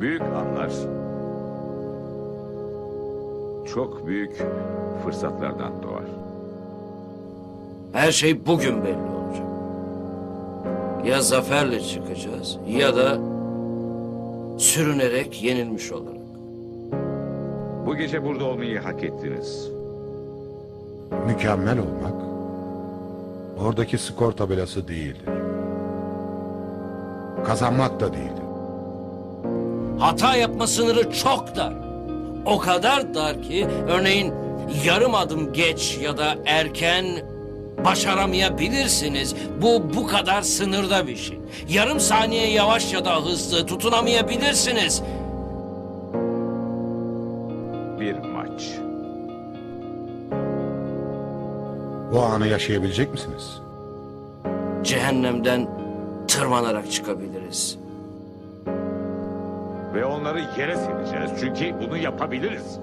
Büyük anlar çok büyük fırsatlardan doğar. Her şey bugün belli olacak. Ya zaferle çıkacağız ya da sürünerek yenilmiş olarak. Bu gece burada olmayı hak ettiniz. Mükemmel olmak oradaki skor tabelası değildir. Kazanmak da değildir. Hata yapma sınırı çok dar. O kadar dar ki örneğin yarım adım geç ya da erken başaramayabilirsiniz. Bu bu kadar sınırda bir şey. Yarım saniye yavaş ya da hızlı tutunamayabilirsiniz. Bir maç. O anı yaşayabilecek misiniz? Cehennemden tırmanarak çıkabiliriz. Ve onları yere sereceğiz. Çünkü bunu yapabiliriz.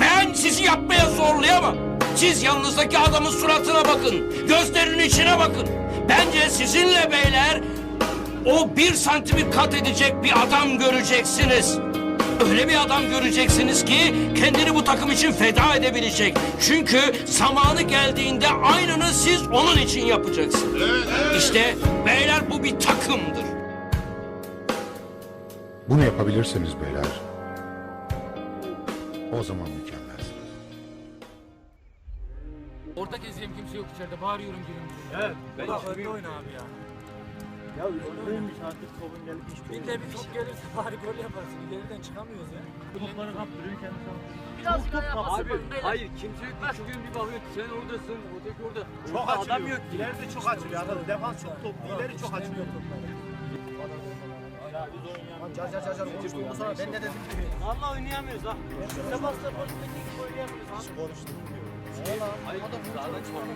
Ben sizi yapmaya zorlayamam. Siz yanınızdaki adamın suratına bakın. Gözlerinin içine bakın. Bence sizinle beyler o bir santimi kat edecek bir adam göreceksiniz. Öyle bir adam göreceksiniz ki kendini bu takım için feda edebilecek. Çünkü zamanı geldiğinde aynını siz onun için yapacaksınız. İşte beyler bu bir takımdır. Bunu yapabilirseniz beyler. O zaman mükemmelsiniz. Orta gezeyim kimse yok içeride bağırıyorum gelin. Evet. Ben önde oyna abi ya. Ya önündeymiş artık topun gelmiş. Bir de bir top gelirse bari gol yaparsın. İleriden çıkamıyoruz ya. Topları kaptırıyor kendi Biraz daha yapmasın Abi beyler. hayır kimse yok. Çıkıyorsun bir bakıyorsun sen oradasın. Öteki orada. Çok açılıyor. adam yok. İleride çok açılıyor. Adam defans çok toplu. İleri çok açılıyor. Car car car car konuştuğumda sonra ben ne dedim ki? Valla oynayamıyoruz ha. Sebastian Boş'taki gibi oynayamıyoruz. Hiç konuştum diyor. Hayır sağdan çıkalım.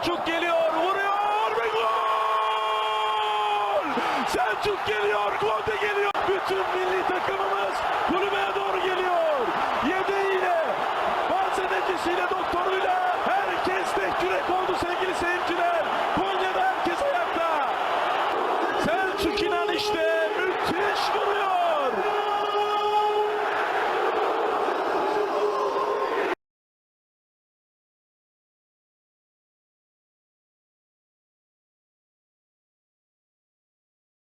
Selçuk geliyor, vuruyor ve gol! Selçuk geliyor, Conte geliyor. Bütün milli takımımız kulübeye doğru geliyor. Yedeğiyle, bahsedecisiyle, doktoruyla herkes tehcürek oldu sevgili seyirciler. Konya'da herkes ayakta. Selçuk inan işte, müthiş gol.